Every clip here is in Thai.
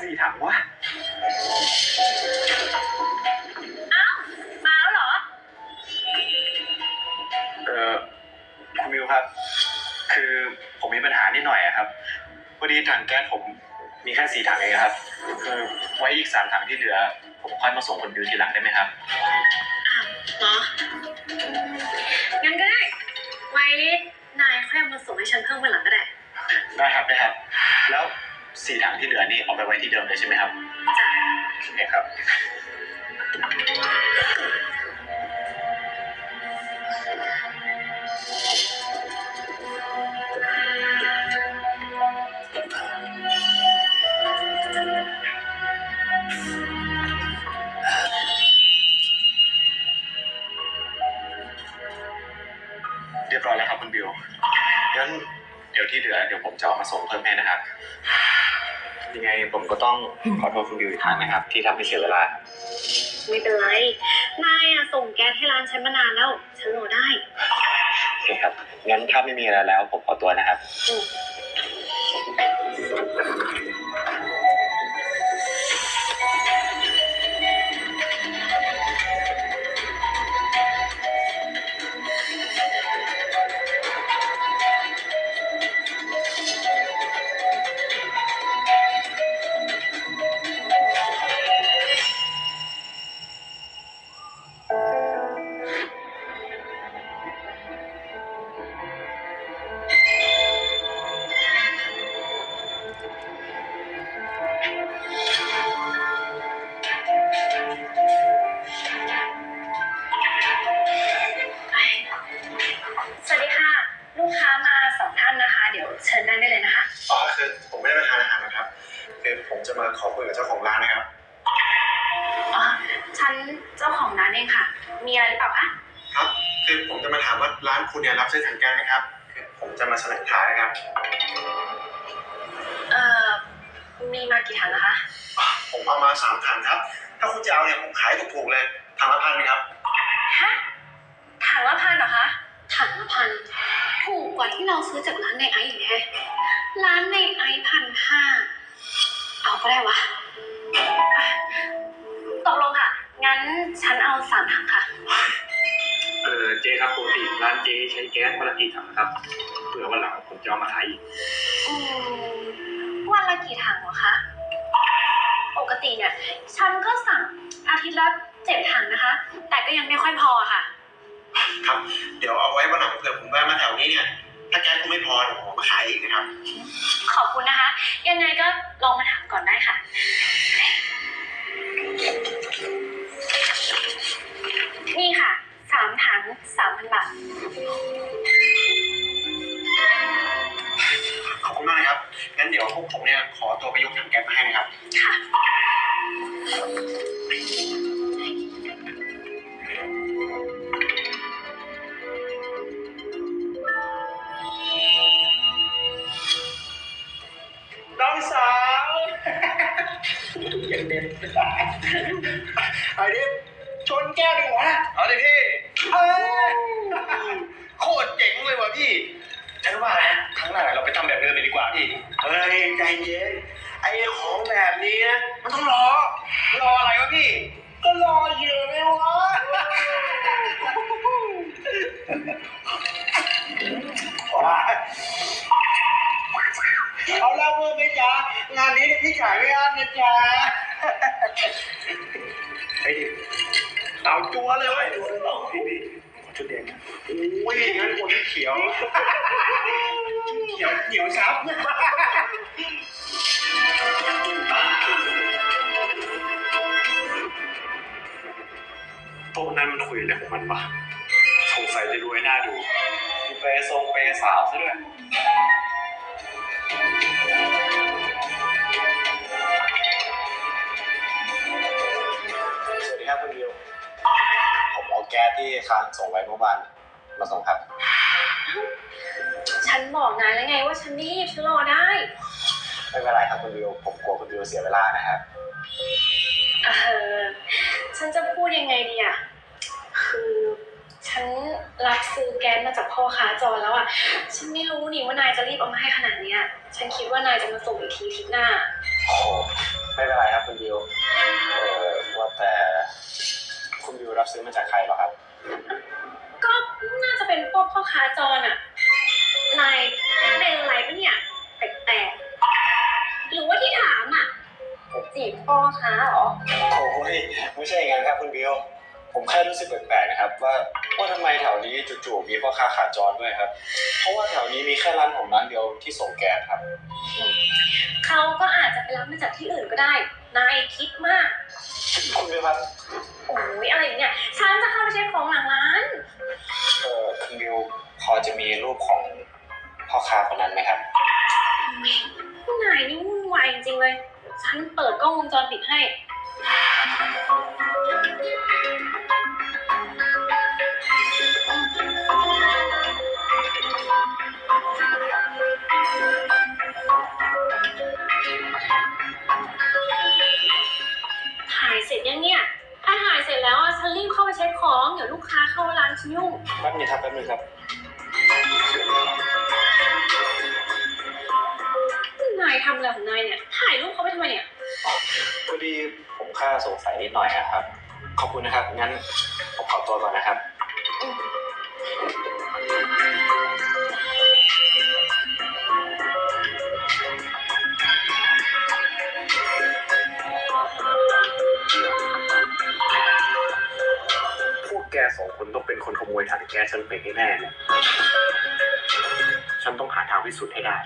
ไมเหลือแค่สี่ถังวะอ้าวมาแล้วเหรอ เออคุณมิวครับ คือผมมีปัญหานิดหน่อยอะครับ พอดีถังแก๊สผมมีแค่สี่ถังเองครับ คือไว้อีกสามถังที่เหลือ ผมค่อยมาส่งคนบิวทีหลังได้ไหมครับ อ้าวเหรออืมงั้นก็ได้ ไว้นายค่อยเอามาส่งให้ฉันเพิ่มวันหลังก็ได้ ได้ครับได้ครับ แล้ว สี่ถังที่เหลือนี่เอาไปไว้ที่เดิมเลยใช่ไหมครับจ้ะโอเคครับ เรียบร้อยแล้วครับคุณบิวงั้นเดี๋ยวที่เหลือเดี๋ยวผมจะเอามาส่งเพิ่มให้นะครับ ยังไงผมก็ต้องขอโทษคุณบิวอีกครั้งนะครับ ที่ทำให้เสียเวลา ไม่เป็นไร นายอะส่งแก๊สให้ร้านฉันมานานแล้ว ฉันรอได้ โอเคครับ งั้นถ้าไม่มีอะไรแล้ว ผมขอตัวนะครับ อืม ผมจะมาถามว่าร้านคุณเนี่ยรับซื้อถังแก๊สไหมครับคือผมจะมาแสดงขายนะครับ เอ่อ มีมากี่ถังนะคะ ผมเอามาสามถังครับ ถ้าคุณจะเอาเนี่ยผมขายถูกๆเลยถังละพันนะครับ ฮะ ถังละพันเหรอคะ ถังละพัน ถูกกว่าที่เราซื้อจากร้านในไอซ์อีกแฮะร้านในไอซ์พันห้า เอาก็ได้วะอะตกลงค่ะ งั้นฉันเอาสามถังค่ะเออเจ๊ครับปกติร้านเจ๊ใช้แก๊สวันละกี่ถังครับเผื่อวันหลังผมจะเอามาขายอีกอืมวันละกี่ถังเหรอคะ ปกติเนี่ยฉันก็สั่งอาทิตย์ละเจ็ดถังนะคะ แต่ก็ยังไม่ค่อยพอค่ะ ครับ เดี๋ยวเอาไว้วันหลังเผื่อผมแวะมาแถวนี้เนี่ย ถ้าแก๊สคุณไม่พอเดี๋ยวผมเอามาขายอีกนะครับ ขอบคุณนะคะ ยังไงก็ลองมาถาม ยังเด็ดไอ้ดิชนแก้วดีกว่าเอาเลยพี่เอ้ยโคตรเจ๋งเลยว่ะพี่ ฉันว่านะครั้งหน้าเราไปทำแบบเดิมเลยดีกว่าพี่เฮ้ยใจเย็นไอ้ของแบบนี้นะมันต้องรอ รออะไรวะพี่ ก็รอเหยื่อไงวะ จ๊ะ งานนี้เนี่ยพี่จ่ายไม่อั้นนะจ๊ะไอ้ดิเอาตัวเลยเว้ยพี่พี่ขอชุดแดงนะอุ้ยงั้นคนที่เขียวเขียวเหนียวซับพวกนั้นมันคุยอะไรของมันวะสงสัยจะรวยหน้าดูมีเปย์ทรงเปย์สาวซะด้วย เอาแก๊สที่ค้างส่งไว้เมื่อวานมาส่งครับ ฉันบอกนายแล้วไงว่าฉันรีบฉันรอได้ ไม่เป็นไรครับคุณวิว ผมกลัวคุณวิวเสียเวลานะครับ เออ ฉันจะพูดยังไงดีอะคือฉันรับซื้อแก๊สมาจากพ่อค้าจรแล้วอะฉันไม่รู้นี่ว่านายจะรีบเอามาให้ขนาดเนี้ย ฉันคิดว่านายจะมาส่งอีกทีอาทิตย์หน้า โอ้โหไม่เป็นไรครับคุณบิว เอ่อว่าแต่ คุณบิวรับซื้อมาจากใครเหรอครับ ก็น่าจะเป็นพวกพ่อค้าจรอะนายเป็นอะไรปะเนี่ยแปลกๆหรือว่าที่ถามอะจะจีบพ่อค้าเหรอ โอ้ยไม่ใช่อย่างนั้นครับคุณบิว ผมแค่รู้สึกแปลกๆนะครับ ว่าว่าทำไมแถวนี้จู่ๆมีพ่อค้าขาจรด้วยครับ เพราะว่าแถวนี้มีแค่ร้านผมร้านเดียวที่ส่งแก๊สครับ เขาก็อาจจะไปรับมาจากที่อื่นก็ได้ นายคิดมาก คุณบิวครับ โอ้ยอะไรเนี่ยฉันจะเข้าไปเช็คของหลังร้านเอ่อคุณบิวพอจะมีรูปของพ่อค้าคนนั้นไหมครับ ผู้นายนี่วุ่นวายจริงๆเลย ฉันเปิดกล้องวงจรปิดให้าเข้าร้านฉันยุ่งแป๊บนึงครับแป๊บนึงครับนายทำอะไรของนายเนี่ย ถ่ายรูปเขาไปทำไมเนี่ย พอดีผมแค่สงสัยนิดหน่อยอะครับ ขอบคุณนะครับ งั้นผมขอตัวก่อนนะครับ สองคนต้องเป็นคนขโมยถังแก๊สฉันไปให้แน่เลยฉันต้องหาทางพิสูจน์ให้ได้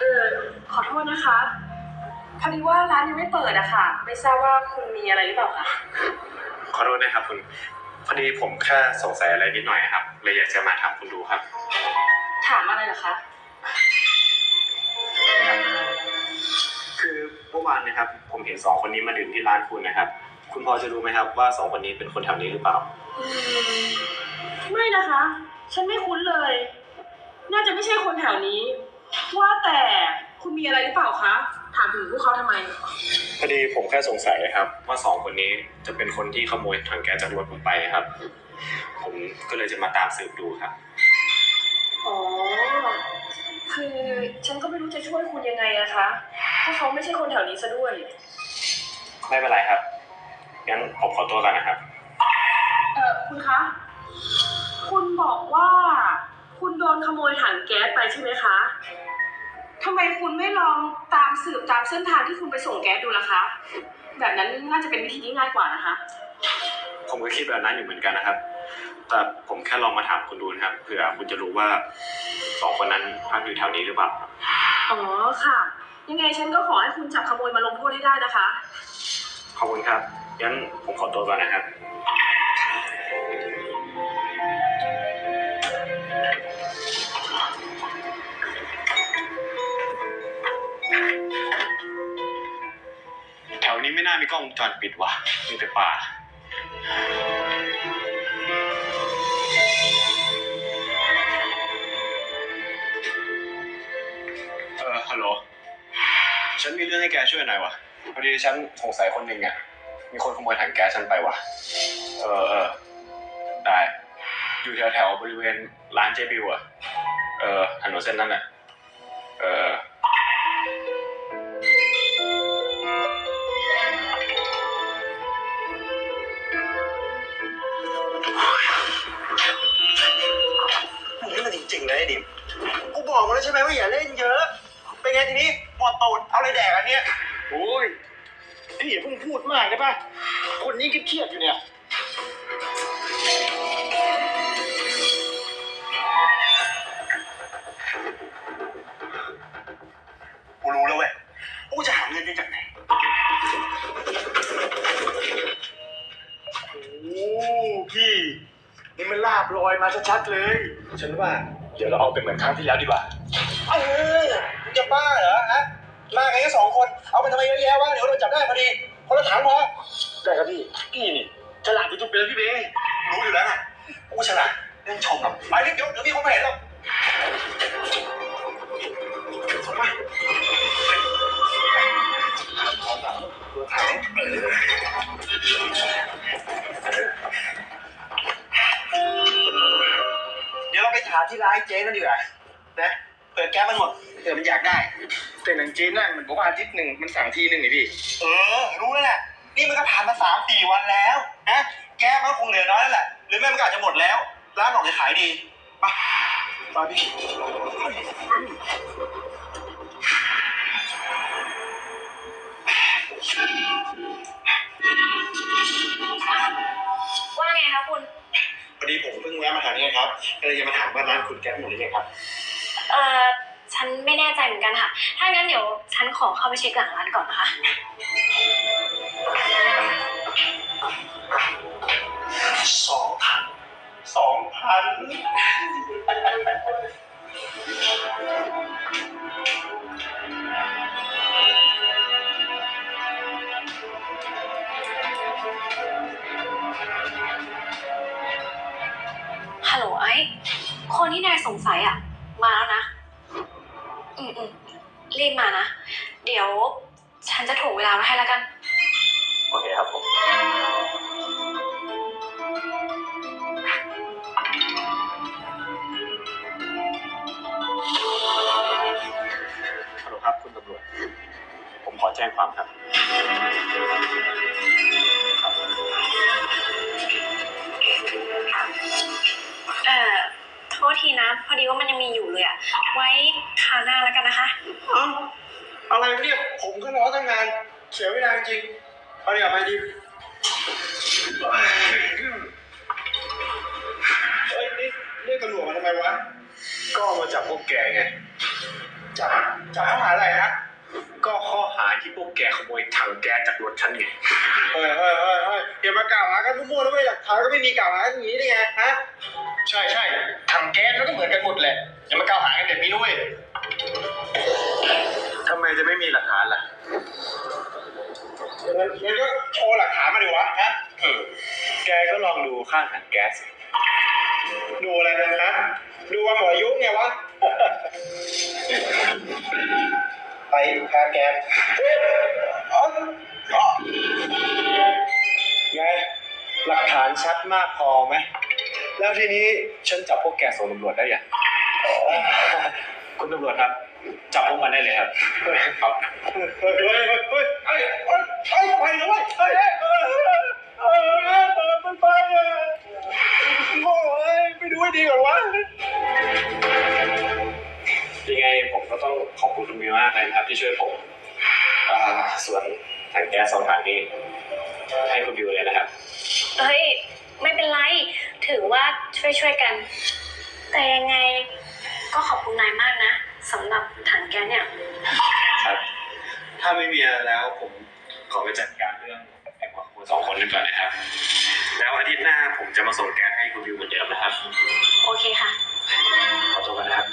เออขอโทษนะคะพอดีว่าร้านยังไม่เปิดอะค่ะ ไม่ทราบว่าคุณมีอะไรหรือเปล่าคะ ขอโทษนะครับคุณ พอดีผมแค่สงสัยอะไรนิดหน่อยครับเลยอยากจะมาถามคุณดูครับ ถามอะไรเหรอคะ เมื่อวานนะครับ ผมเห็นสองคนนี้มาดื่มที่ร้านคุณนะครับ คุณพอจะรู้ไหมครับว่าสองคนนี้เป็นคนแถวนี้หรือเปล่า อืมไม่นะคะ ฉันไม่คุ้นเลย น่าจะไม่ใช่คนแถวนี้ ว่าแต่คุณมีอะไรหรือเปล่าคะ ถามถึงพวกเขาทำไม พอดีผมแค่สงสัยครับ ว่าสองคนนี้จะเป็นคนที่ขโมยถังแก๊สจากรถผมไปครับ ผมก็เลยจะมาตามสืบดูครับ อ๋อ คือฉันก็ไม่รู้จะช่วยคุณยังไงอะคะเพราะเขาไม่ใช่คนแถวนี้ซะด้วย ไม่เป็นไรครับ งั้นผมขอตัวก่อนนะครับ เออคุณคะ คุณบอกว่า คุณโดนขโมยถังแก๊สไปใช่ไหมคะทำไมคุณไม่ลองตามสืบตามเส้นทางที่คุณไปส่งแก๊สดูล่ะคะ แบบนั้นน่าจะเป็นวิธีที่ง่ายกว่านะคะ ผมก็คิดแบบนั้นอยู่เหมือนกันนะครับ แต่ผมแค่ลองมาถามคุณดูนะครับ เผื่อคุณจะรู้ว่า สองคนนั้นพักอยู่แถวนี้หรือเปล่า อ๋อค่ะ ยังไงฉันก็ขอให้คุณจับขโมยมาลงโทษให้ได้นะคะ ขอบคุณครับ งั้นผมขอตัวก่อนนะครับ แถวนี้ไม่น่ามีกล้องวงจรปิดว่ะมีแต่ป่า ฉันมีเรื่องให้แกช่วยหน่อยวะพอดีฉันสงสัยคนหนึ่งอะมีคนขโมยถังแก๊สฉันไปวะเออเออได้ อยู่แถวแถวบริเวณร้านเจบิวอะเออถนนเส้นนั้นอะเออมึงนี่มันจริงๆเลยไอ้ดิมกูบอกมาแล้วใช่ไหมว่าอย่าเล่นเยอะ เป็นไงทีนี้ ปวดตูดเอาอะไรแดกอันเนี้ยโอ้ยพี่อย่าเพิ่งพูดมากได้ปะคนนี้เครียดๆอยู่เนี่ย กูรู้แล้วเว้ยกูจะหาเงินได้จากไหน โอ้พี่นี่มันลาบลอยมาชัดๆเลย ฉันว่า เดี๋ยวเราเอาเป็นเหมือนครั้งที่แล้วดีกว่า เออมึงจะบ้าเหรอฮะ มากันแค่สองคน เอาไปทำไมเยอะแยะวะเดี๋ยวเราจับได้พอดีคนละถังพอได้ครับพี่พี่นี่ฉลาดที่สุดไปแล้วพี่เบย์รู้อยู่แล้วนะกูฉลาดเรื่องชมหรอกไปรีบเดี๋ยวเดี๋ยวมีคนมาเห็นหรอกส่งมาตัวถังเดี๋ยวยวเราไปถามที่ร้านเจ๊นั่นดีกว่านะ เปิดแก๊สมันหมดเดี๋ยวมันอยากได้ แต่หนังจีนน่ะมันบอกว่าอาทิตย์หนึ่งมันสั่งทีหนึ่งไงพี่ เออ รู้แล้วแหละนี่มันก็ผ่านมาสามสี่วันแล้วนะแก๊สมันก็คงเหลือน้อยแล้วแหละหรือไม่มันก็อาจจะหมดแล้ว ร้านออกจะขายดีไปไปพี่ ว่าไงคะคุณ พอดีผมเพิ่งแวะมาทางนี้ครับก็เลยจะมาถามว่าร้านคุณแก๊สหมดหรือยังครับ เอ่อฉันไม่แน่ใจเหมือนกันค่ะ ถ้างั้นเดี๋ยวฉันขอเข้าไปเช็คหลังร้านก่อนนะคะ สองพันสองพันฮัลโหลไอ้คนที่นายสงสัยอะ มาแล้วนะ อืมอืมรีบมานะ เดี๋ยว ฉันจะถ่วงเวลาไว้ให้แล้วกัน โอเคครับผม ฮัลโหลครับคุณตำรวจ ผมขอแจ้งความครับ ราวหน้าแล้วกันนะคะ เอ้าอะไรวะเนี่ยผมก็รอตั้งนานเสียเวลาจริงเอาเนี่ยไปดิเฮ้ยนี่เรียกตำรวจมาทำไมวะ ก็มาจับพวกแกไง จับจับข้อหาอะไรฮะ ก็ข้อหาที่พวกแกขโมยถังแก๊สจากรถฉันไง เฮ้ยเฮ้ยเฮ้ยเฮ้ยอย่ามากล่าวหากันมั่วๆนะเว้ยหลักฐานก็ไม่มีกล่าวหากันอย่างนี้ได้ไงฮะ ใช่ใช่ถังแก๊สมันก็เหมือนกันหมดแหละ อย่ามากล่าวหากันแบบนี้ด้วยทำไม จะไม่มีหลักฐานล่ะงั้นงั้นก็โชว์หลักฐานมาดิวะฮะเออแกก็ลองดูข้างถังแก๊สสิดูอะไรนะฮะดูว่าหมดอายุไงวะ ไปแพ้แกนอ๋ออ๋อไง หลักฐานชัดมากพอไหม แล้วทีนี้ฉันจับพวกแกส่งตำรวจได้ยังคุณตำรวจครับ จับพวกมันได้เลยครับครับเฮ้ยเฮ้ยเฮ้ยเฮ้ยเฮ้ยเฮ้ยไปเลยเว้ยเฮ้ยเฮ้ยเฮ้ยเฮ้ยเฮ้ยมันไปอะโอ้ยไปดูให้ดีก่อนวะยังไงผมก็ต้องขอบคุณคุณมิวมากเลยนะครับที่ช่วยผมอ่าส่วนถังแก๊สสองถังนี้ให้คุณบิวเลยารแกเนี่ย ครับ ถ้าไม่มีแล้วผมขอไปจัดการเรื่องแอบของคุณสองคนนั้นก่อนนะครับ แล้วอาทิตย์หน้าผมจะมาส่งแกให้คุณวิวเหมือนเดิมนะครับ โอเคค่ะ ขอตัวกันนะครับ